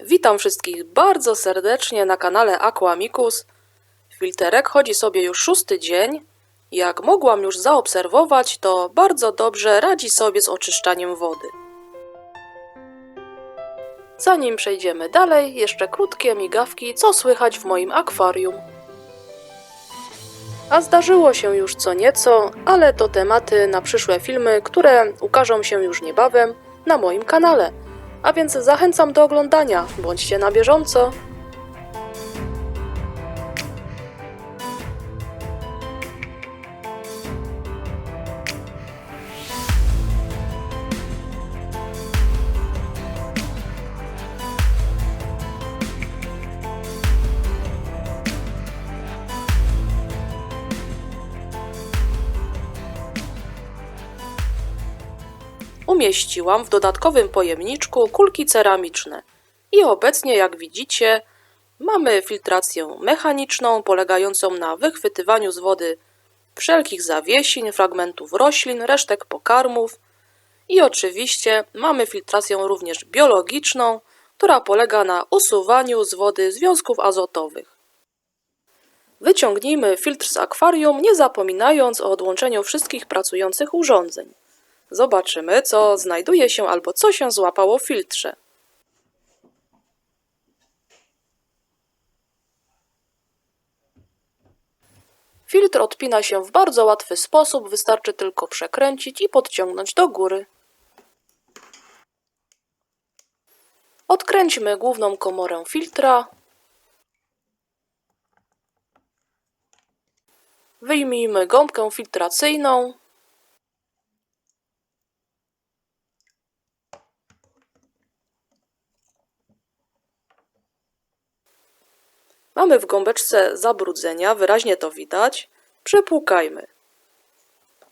Witam wszystkich bardzo serdecznie na kanale Aquamicus. Filterek chodzi sobie już szósty dzień. Jak mogłam już zaobserwować, to bardzo dobrze radzi sobie z oczyszczaniem wody. Zanim przejdziemy dalej, jeszcze krótkie migawki, co słychać w moim akwarium. A zdarzyło się już co nieco, ale to tematy na przyszłe filmy, które ukażą się już niebawem na moim kanale. A więc zachęcam do oglądania. Bądźcie na bieżąco. Umieściłam w dodatkowym pojemniczku kulki ceramiczne. I obecnie, jak widzicie, mamy filtrację mechaniczną polegającą na wychwytywaniu z wody wszelkich zawiesiń, fragmentów roślin, resztek pokarmów. I oczywiście mamy filtrację również biologiczną, która polega na usuwaniu z wody związków azotowych. Wyciągnijmy filtr z akwarium, nie zapominając o odłączeniu wszystkich pracujących urządzeń. Zobaczymy, co znajduje się albo co się złapało w filtrze. Filtr odpina się w bardzo łatwy sposób, wystarczy tylko przekręcić i podciągnąć do góry. Odkręćmy główną komorę filtra. Wyjmijmy gąbkę filtracyjną. Mamy w gąbeczce zabrudzenia, wyraźnie to widać. Przepłukajmy.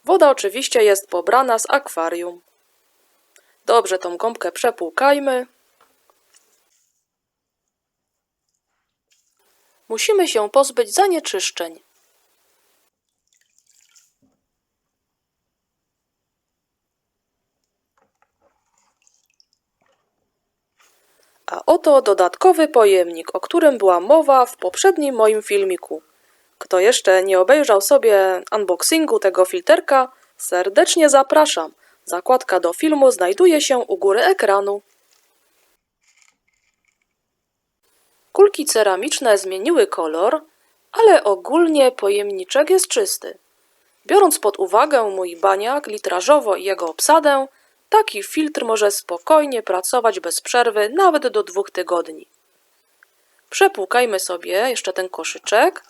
Woda oczywiście jest pobrana z akwarium. Dobrze tą gąbkę przepłukajmy. Musimy się pozbyć zanieczyszczeń. A oto dodatkowy pojemnik, o którym była mowa w poprzednim moim filmiku. Kto jeszcze nie obejrzał sobie unboxingu tego filterka, serdecznie zapraszam. Zakładka do filmu znajduje się u góry ekranu. Kulki ceramiczne zmieniły kolor, ale ogólnie pojemniczek jest czysty. Biorąc pod uwagę mój baniak litrażowo i jego obsadę, taki filtr może spokojnie pracować bez przerwy nawet do dwóch tygodni. Przepłukajmy sobie jeszcze ten koszyczek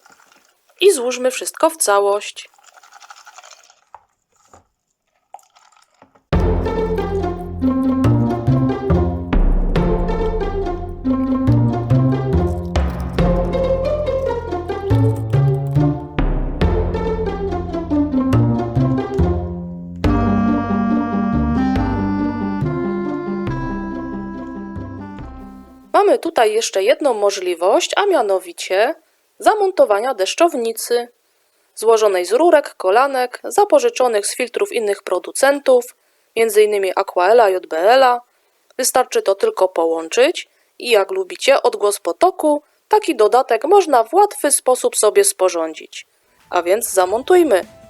i złóżmy wszystko w całość. Tutaj jeszcze jedną możliwość, a mianowicie zamontowania deszczownicy złożonej z rurek, kolanek, zapożyczonych z filtrów innych producentów, m.in. Aquaela JBL-a. Wystarczy to tylko połączyć i jak lubicie odgłos potoku, taki dodatek można w łatwy sposób sobie sporządzić. A więc zamontujmy.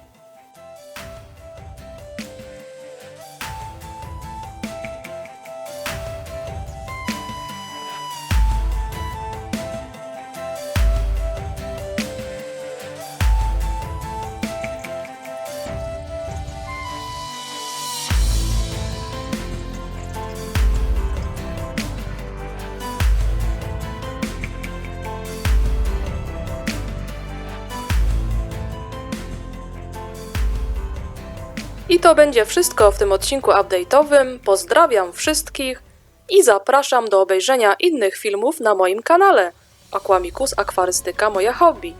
I to będzie wszystko w tym odcinku update'owym. Pozdrawiam wszystkich i zapraszam do obejrzenia innych filmów na moim kanale. Aquamicus Akwarystyka moje hobby.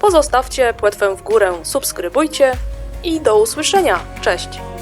Pozostawcie płetwę w górę, subskrybujcie i do usłyszenia. Cześć!